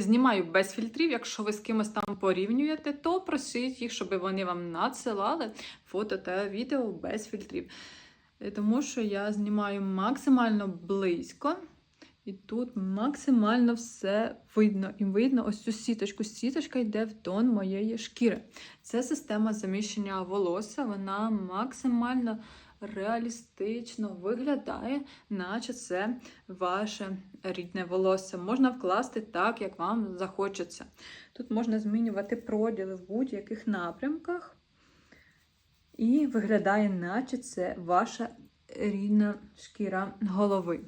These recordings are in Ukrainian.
Знімаю без фільтрів. Якщо ви з кимось там порівнюєте, то просіть їх, щоб вони вам надсилали фото та відео без фільтрів. Е, Тому що я знімаю максимально близько. І тут максимально все видно. І видно ось цю сіточку. Сіточка йде в тон моєї шкіри. Це система заміщення волосся, вона максимально реалістично виглядає, наче це ваше рідне волосся. Можна вкласти так, як вам захочеться. Тут можна змінювати проділи в будь-яких напрямках. І виглядає, наче це ваша рідна шкіра голови.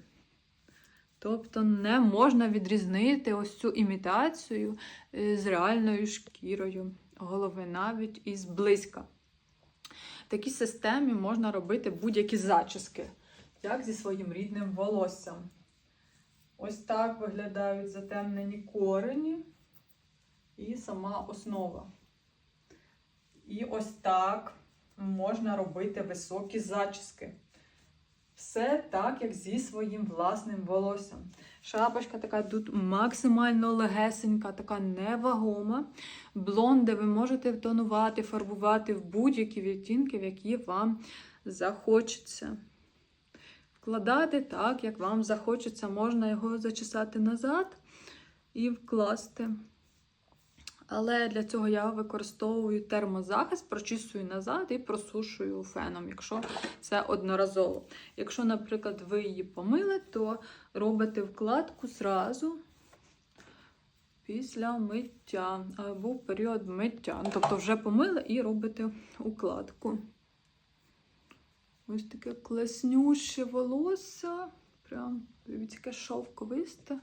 Тобто не можна відрізнити ось цю імітацію е, з реальною шкірою голови, навіть із близька. В такій системі можна робити будь-які зачіски, як зі своїм рідним волоссям. Ось так виглядають затемнені корені і сама основа. І ось так можна робити високі зачіски. Все так, як зі своїм власним волоссям. Шапочка така тут максимально легесенька, така невагома. Блонди ви можете тонувати, фарбувати в будь-які відтінки, в які вам захочеться. Вкладати так, як вам захочеться. Можна його зачесати назад і вкласти. Але для цього я використовую термозахист, прочісую назад і просушую феном, якщо це одноразово. Якщо, наприклад, ви її помили, то робите вкладку зразу після миття або в період миття. Ну, тобто вже помили і робите укладку. Ось таке класнюще волосся. Прям, яке шовковисте.